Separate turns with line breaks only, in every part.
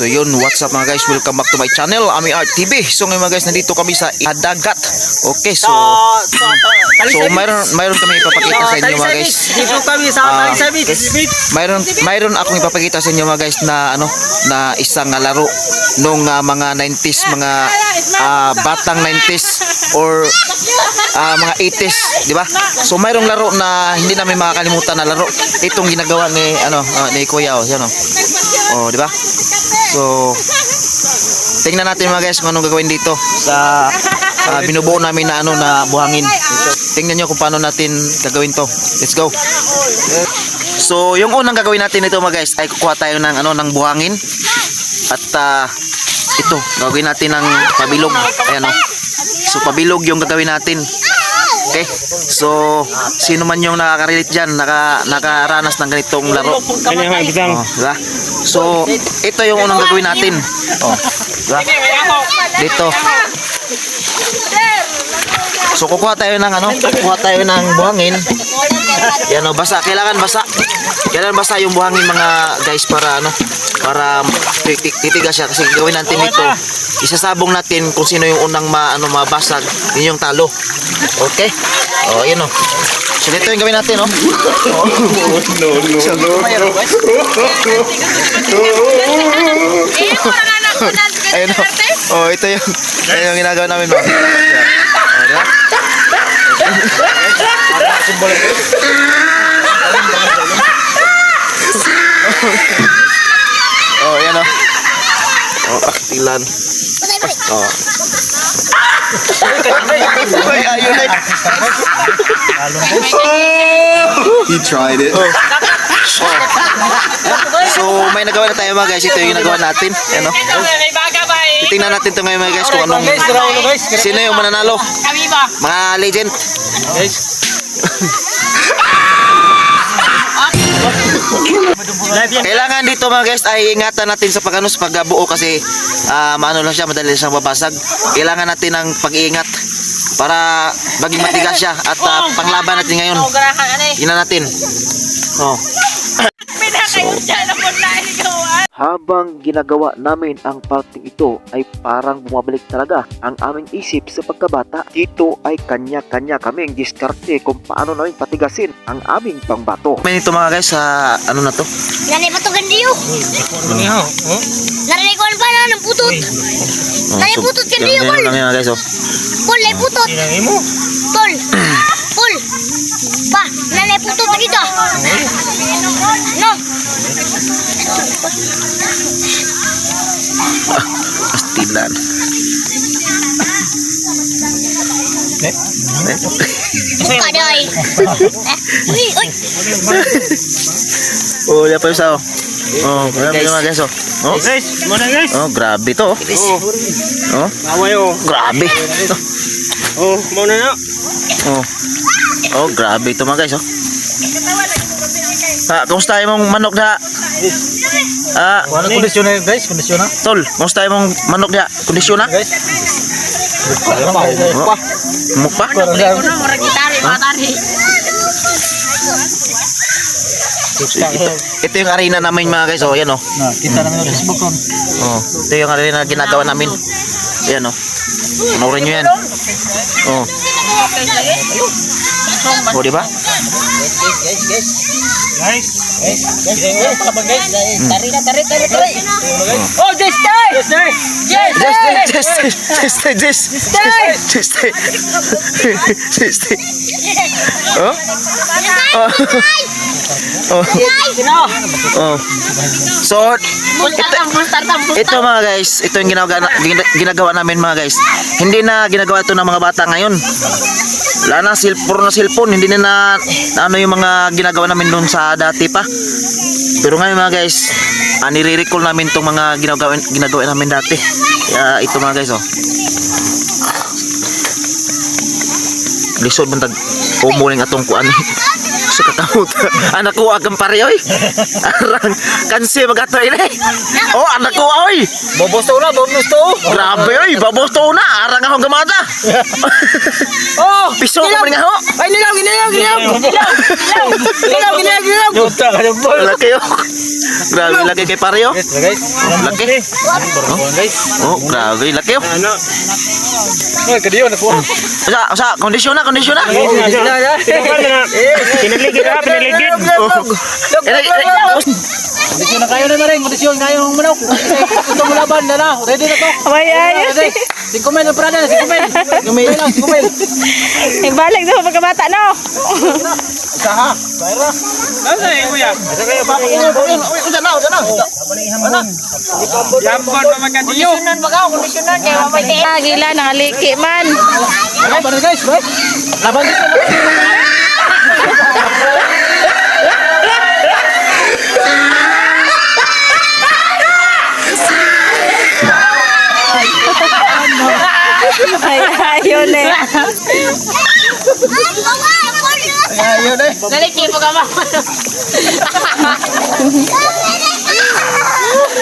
So yun, what's up mga guys? Welcome back to my channel, Ami Art TV. So ngayon mga guys, nandito kami sa Adagat. Okay, so so mayroon mayroon kami ipapakita sa inyo mga guys.
Dito kami sa
Ah,
Talisay Beach.
Mayroon mayroon akong ipapakita sa inyo mga guys na ano na isang ah, laro nung ah, mga 90s, mga ah, batang 90s or ah, mga 80s, di ba? So mayroong laro na hindi namin makakalimutan na laro. Itong ginagawa ni ano ah, ni Kuya oh, yan oh. Oh, di ba? So tingnan natin mga guys kung anong gagawin dito sa ah, binubuo namin na ano na buhangin. Tingnan nyo kung paano natin gagawin to. Let's go. So, yung unang gagawin natin ito mga guys ay kukuha tayo ng ano ng buhangin. At ah, ito, gagawin natin ng pabilog. Ayan oh. So, pabilog yung gagawin natin. Okay? So, sino man yung nakaka-relate dyan, naka, nakaranas ng ganitong laro.
Kanya.
Oh, diba? So, ito yung unang gagawin natin. Oh, diba? Dito. So, kukuha tayo ng ano? Kukuha tayo ng buhangin. Yan o, basa. Kailangan basa. Kailangan basa yung buhangin mga guys para ano? Para titig titigas siya. Kasi gawin natin ito. Isasabong natin kung sino yung unang ma, ano, mabasag. Yun yung talo. Okay? O, yun o. So, dito yung gawin natin, no? Oh.
No, no,
So, mayroon. Ayun o. Oh, ito yung, ayun yung ginagawa namin mga. Yan. Oh, diba? Oh, yan o. Oh, aktilan. Oh.
He tried it.
So, may nagawa na tayo mga guys. Ito yung nagawa natin. Ano? Titingnan natin ito ngayon mga guys kung anong... Sino yung mananalo? Mga legend.
Guys.
Kailangan dito mga guys ay ingatan natin sa pagano sa pagbuo kasi ah, maano lang siya, madali siyang babasag. Kailangan natin ng pag-iingat para maging matigas siya at ah, panglaban natin ngayon.
Oh, ano eh.
Tingnan natin. Oh.
Pinakayo
Habang ginagawa namin ang parting ito ay parang bumabalik talaga ang aming isip sa pagkabata. Dito ay kanya-kanya kaming diskarte kung paano namin patigasin ang aming pangbato. May nito mga guys sa ano na to?
Nanay patugan diyo.
Nihaw. Oh.
Nanay ko pa na ng putot. Nanay putot ka diyo,
ganyan
Paul.
lang yan guys oh.
Paul, nay putot.
Tinangi mo.
Paul. Paul. Pa, nanay putot na kita. No.
Astilan.
Eh?
Buka day. Uy, uy.
Oh, yan pa sao. Oh, grabe mga guys oh. Oh,
Guys, muna guys.
oh grabe to. oh.
Oh.
Oh,
Away oh.
grabe.
Oh, muna na.
Oh. Oh, grabe ito mga guys oh. Ah, kumusta yung mong manok na? Ah,
Wala kondisyon na guys, kondisyon na.
tol, kumusta yung mong manok na? Kondisyon na?
Guys.
Oh, mukpa? Ito yung arena namin mga guys oh, yan oh.
Kita namin sa Facebook kon.
Oh, ito yung arena na ginagawa namin. Yan oh. Panoorin nyo yan. Oh. Oh, di ba?
Guys. Guys. Guys. Guys. Guys. Tari na, tari, tari, tari. Oh, just stay. Just stay. Yes.
Just, just, just, just, just, just, just, just, Oh? Oh. Oh. Oh. So, ito, ito mga guys, ito yung ginagawa, gina- ginagawa namin mga guys. Hindi na ginagawa ito ng mga bata ngayon. Wala na, sil, puro na cellphone. Hindi na, na, ano yung mga ginagawa namin noon sa dati pa. Pero ngayon mga guys, ah, nire-recall namin itong mga ginagawa, ginagawa namin dati. Kaya ito mga guys, oh. Lisod man tag atong kuan. sa kakamot. anak ko agam pare oy. Arang kanse magato ini. Oh, anak ko oy.
Bobos to na, bobos to.
Grabe oy, babos to na. Arang akong gamada.
Oh!
Piso ko man nga ho.
Ay, nilaw, ginilaw! Ginilaw, ginilaw, ginilaw, ginilaw! Puta ka ng bol!
Laki oh. Grabe laki kay pare oh.
Guys,
Laki.
guys.
Oh, grabe laki oh.
Ano? Ay, kadiyo na po.
Sa sa kondisyon na, kondisyon na.
Pinaligid na, pinaligid.
Oh. Eh, eh,
Kondisyon na kayo na rin, kondisyon na yung manok. Gusto mo laban na na, ready na to.
May ayos.
Cinco mil, prada na. Cinco mil lang, cinco mil.
Ibalik sa pagkabata, no?
Saha. Bayra. Ano na yung kuya? Asa kayo, yun?
Usan na, usan na.
Yambon pa magkadiyo. Kondisyonan ba ka? Kondisyonan kaya mamay.
Ah, gila, nangaliki man.
Laban na guys, guys. Laban dito, laban dito.
Ayun eh.
Ayun eh.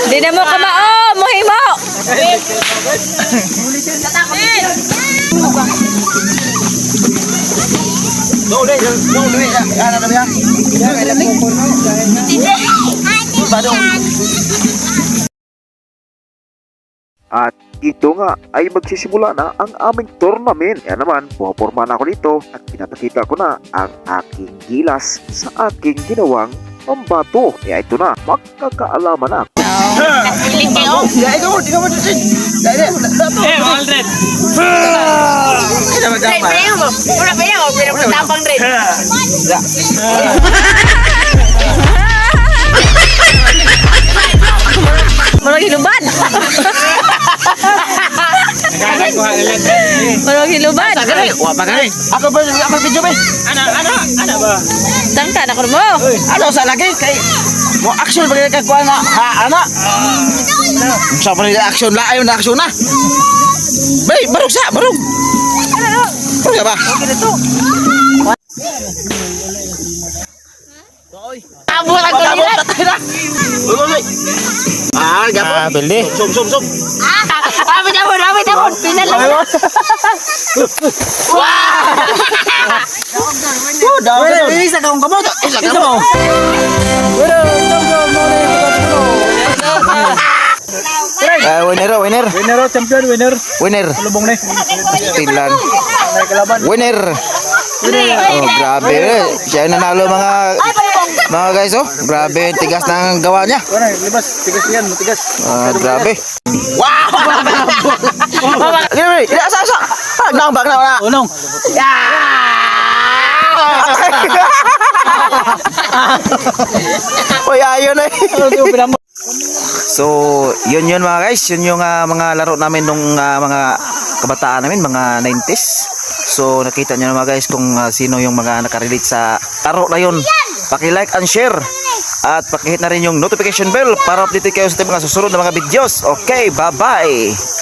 Di na mo kamao, muhimo.
Go deh, go deh. Ano na ba? At ito nga ay magsisimula na ang aming tournament. Yan naman, pumaporma na ako dito at pinapakita ko na ang aking gilas sa aking ginawang pambato. Kaya ito na, magkakaalaman na. Ya, ikaw mo, ikaw mo dito. Ya, ya, dato.
Eh, 100.
Ito ba dapat?
Marang Hiluban.
Tagay, wa pa gani. Ako ba ako video ba?
Ana, ana, ana ba?
Tangka na ko mo.
Ano sa lagi kay mo action ba ka kuha na ha ana? Sa pa nila action la ayo na action na. Bay, barog sa, barog. Barog ka ba?
Abot ang
Abot na tayo na. Uy, uy. Ah, gapo.
Ah, bili.
Sum, sum, sum.
Abot, abot, abot, abot. Pinala.
Oh, daw. Isa ka kung kamot. Isa ka mo. Ah, winner, winner.
Winner, oh, champion, winner.
Winner.
Lubong na. Kalaban.
Winner. Oh, grabe. Siya yung nanalo mga mga guys oh. Grabe, tigas ng gawa niya.
Wala, libas. Tigas yan, matigas.
Ah, grabe. Wow! Grabe, ila asa asa. Ah, nang bak na wala.
Unong.
Oy, ayun
yung pinamo?
So, yun yun mga guys, yun yung ah, mga laro namin nung ah, mga kabataan namin, mga 90s. So, nakita nyo na mga guys kung ah, sino yung mga nakarelate sa laro na yun. Paki-like and share. At pakihit na rin yung notification bell para update kayo sa mga susunod na mga videos. Okay, bye-bye!